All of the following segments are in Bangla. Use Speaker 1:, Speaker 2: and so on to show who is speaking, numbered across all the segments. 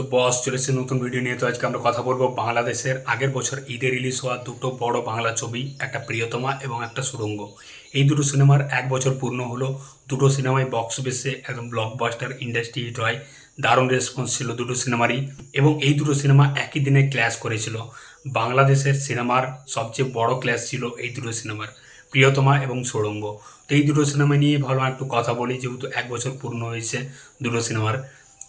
Speaker 1: তো বস চলেছে নতুন ভিডিও নিয়ে। তো আজকে আমরা কথা বলব বাংলাদেশের আগের বছর ঈদে রিলিজ হওয়া দুটো বড় বাংলা ছবি, একটা প্রিয়তমা এবং একটা সুরঙ্গ এই দুটো সিনেমার এক বছর পূর্ণ হলো। দুটো সিনেমায় বক্স অফিসে একদম ব্লকবাস্টার ইন্ডাস্ট্রি হিট হয় দারুণ রেসপন্স ছিল দুটো সিনেমারই এবং এই দুটো সিনেমা একই দিনে ক্ল্যাশ করেছিল। বাংলাদেশের সিনেমার সবচেয়ে বড় ক্ল্যাশ ছিল এই দুটো সিনেমার প্রিয়তমা এবং সুড়ঙ্গ। তো এই দুটো সিনেমা নিয়ে ভালো একটু কথা বলি, যেহেতু এক বছর পূর্ণ হয়েছে দুটো সিনেমার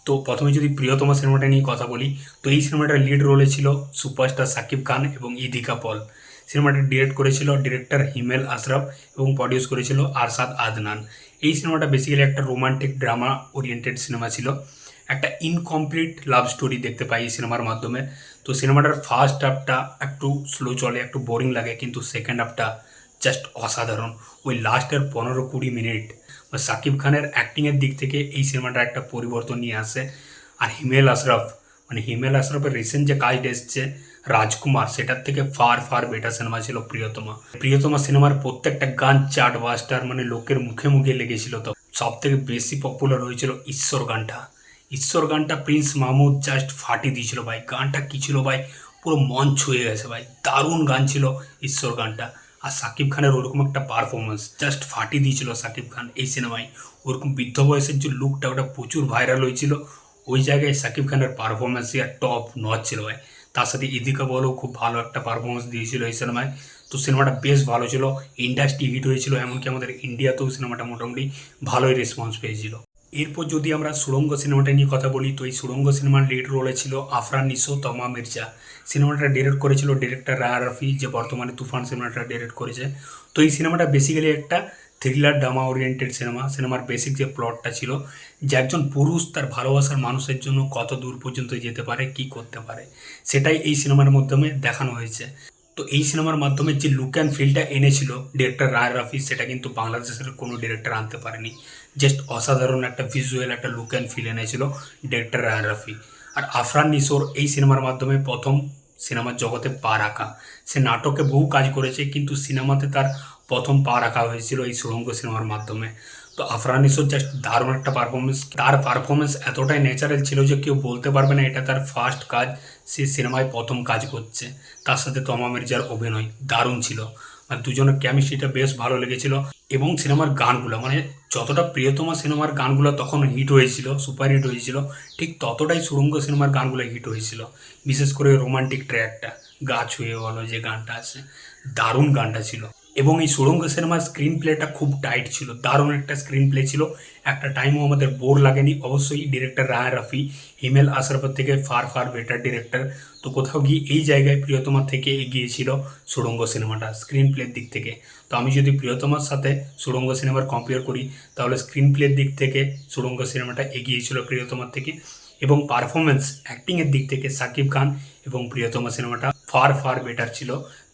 Speaker 1: তো প্রথমে যদি প্রিয়তমা সিনেমাটা নিয়ে কথা বলি, তো এই সিনেমাটার লিড রোলে ছিল সুপারস্টার সাকিব খান এবং ইদিকা পল। সিনেমাটা ডিরেক্ট করেছিল ডিরেক্টর হিমেল আশরাফ এবং প্রডিউস করেছিল আরশাদ আদনান। এই সিনেমাটা বেসিক্যালি একটা রোমান্টিক ড্রামা ওরিয়েন্টেড সিনেমা ছিল। একটা ইনকমপ্লিট লাভ স্টোরি দেখতে পাই এই সিনেমার মাধ্যমে। তো সিনেমাটার ফার্স্ট হাফটা একটু স্লো চলে, একটু বোরিং লাগে, কিন্তু সেকেন্ড হাফটা জাস্ট অসাধারণ। ওই লাস্টের পনেরো কুড়ি মিনিট সাকিব খানের অ্যাক্টিংয়ের দিক থেকে এই সিনেমাটা একটা পরিবর্তন নিয়ে আসে। আর হিমেল আশরাফ মানে হিমেল আশরাফের রিসেন্ট যে কাজ এসছে, রাজকুমার, সেটার থেকে ফার ফার বেটার সিনেমা ছিল প্রিয়তমা। প্রিয়তমা সিনেমার প্রত্যেকটা গান চার্ট বাস্টার মানে লোকের মুখে মুখে লেগেছিল তো। সব থেকে বেশি পপুলার হয়েছিল ঈশ্বর গানটা। ঈশ্বর গানটা প্রিন্স মাহমুদ জাস্ট ফাটি দিয়েছিল ভাই। গানটা কী ছিল ভাই? পুরো মন ছুঁয়ে গেছে ভাই। দারুণ গান ছিল ঈশ্বর গানটা। আর সাকিব খানের ওরকম একটা পারফরমেন্স জাস্ট ফাটি দিয়েছিল সাকিব খান এই সিনেমায় ওরকম বৃদ্ধ বয়সের যে লুকটা ওটা প্রচুর ভাইরাল হয়েছিল। ওই জায়গায় সাকিব খানের পারফরমেন্সই আর টপ নচ ছিল ভাই। তার সাথে ইদিকা বলও খুব ভালো একটা পারফরমেন্স দিয়েছিল এই সিনেমায় তো সিনেমাটা বেশ ভালো ছিল। ইন্ডাস্ট্রি হিট হয়েছিল, এমনকি আমাদের ইন্ডিয়াতেও সিনেমাটা মোটামুটি ভালোই রেসপন্স পেয়েছিল। এরপর যদি আমরা সুড়ঙ্গ সিনেমাটা নিয়ে কথা বলি, তো এই সুড়ঙ্গ সিনেমার লিড রোলে ছিল আফরান নিসো তমা মির্জা। সিনেমাটা ডিরেক্ট করেছিল ডিরেক্টর রায়া রফি, যে বর্তমানে তুফান সিনেমাটা ডিরেক্ট করেছে। তো এই সিনেমাটা বেসিক্যালি একটা থ্রিলার ড্রামা ওরিয়েন্টেড সিনেমা সিনেমার বেসিক যে প্লটটা ছিল, যে একজন পুরুষ তার ভালোবাসার মানুষের জন্য কত দূর পর্যন্ত যেতে পারে, কি করতে পারে, সেটাই এই সিনেমার মাধ্যমে দেখানো হয়েছে। তো এই সিনেমার মাধ্যমে যে লুক অ্যান্ড ফিলটা এনেছিল ডিরেক্টর রায় রাফি, সেটা কিন্তু বাংলাদেশের কোনো ডিরেক্টর আনতে পারেনি। জাস্ট অসাধারণ একটা ভিজুয়াল একটা লুক অ্যান্ড ফিল এনেছিল ডিরেক্টর রায় রাফি আর আফরান নিসোর এই সিনেমার মাধ্যমে প্রথম সিনেমার জগতে পা রাখা। সে নাটকে বহু কাজ করেছে, কিন্তু সিনেমাতে তার প্রথম পা রাখা হয়েছিল এই সুরঙ্গ সিনেমার মাধ্যমে। তো আফরান নিসোর জাস্ট দারুণ একটা পারফরমেন্স তার পারফরমেন্স এতটাই ন্যাচারাল ছিল যে কেউ বলতে পারবে না এটা তার ফার্স্ট কাজ, সে সিনেমায় প্রথম কাজ করছে। তার সাথে তমা মির্জার অভিনয় দারুণ ছিল। আর দুজনের কেমিস্ট্রিটা বেশ ভালো লেগেছিল এবং সিনেমার গানগুলো মানে যতটা প্রিয়তমা সিনেমার গানগুলো তখন হিট হয়েছিল সুপার হিট হয়েছিল, ঠিক ততটাই সুরঙ্গ সিনেমার গানগুলো হিট হয়েছিল। বিশেষ করে রোমান্টিক ট্র্যাকটা গা ছুঁয়ে বলো যে গানটা আছে, দারুণ গানটা ছিল। এবং এই সুরঙ্গ সিনেমার স্ক্রিন প্লেটা খুব টাইট ছিল, দারুণ একটা স্ক্রিন প্লে ছিল। একটা টাইমও আমাদের বোর লাগেনি। অবশ্যই ডিরেক্টর রায় রাফি, হিমেল আশরাফের থেকে ফার ফার বেটার ডিরেক্টর তো কোথাও গিয়ে এই জায়গায় প্রিয়তমা থেকে এগিয়ে ছিল সুরঙ্গ সিনেমাটা স্ক্রিন প্লের দিক থেকে। তো আমি যদি প্রিয়তমার সাথে সুরঙ্গ সিনেমার কম্পেয়ার করি, তাহলে স্ক্রিন প্লের দিক থেকে সুরঙ্গ সিনেমাটা এগিয়ে ছিল প্রিয়তমার থেকে। এবং পারফরমেন্স অ্যাক্টিংয়ের দিক থেকে সাকিব খান এবং প্রিয়তমা সিনেমাটা ফার ফার বেটার ছিল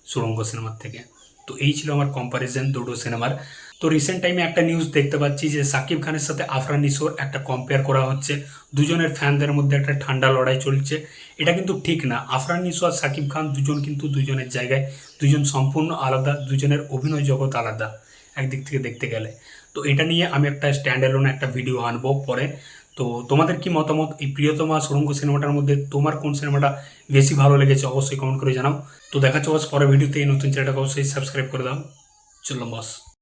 Speaker 1: সুরঙ্গ সিনেমার থেকে। তো এই ছিল আমার কম্পারিজন দুটো সিনেমার তো রিসেন্ট টাইমে একটা নিউজ দেখতে পাচ্ছি যে সাকিব খানের সাথে আফরান নিসোর একটা কম্পেয়ার করা হচ্ছে। দুজনের ফ্যানদের মধ্যে একটা ঠান্ডা লড়াই চলছে। এটা কিন্তু ঠিক না। আফরান নিসো আর সাকিব খান দুজন কিন্তু দুজনের জায়গায়, দুজন সম্পূর্ণ আলাদা, দুজনের অভিনয় জগৎ আলাদা, একদিক থেকে দেখতে গেলে। তো এটা নিয়ে আমি একটা স্ট্যান্ড অ্যালোন একটা ভিডিও আনব পরে। তো তোমাদের কি মতামত? এই প্রিয়তমা সুরঙ্গ সিনেমাটার মধ্যে তোমার কোন সিনেমাটা বেশি ভালো লেগেছে অবশ্যই কমেন্ট করে জানাও। তো দেখাচ্ছ বস পরের ভিডিওতে। এই নতুন চ্যানেলটাকে অবশ্যই সাবস্ক্রাইব করে দাও। চললাম বস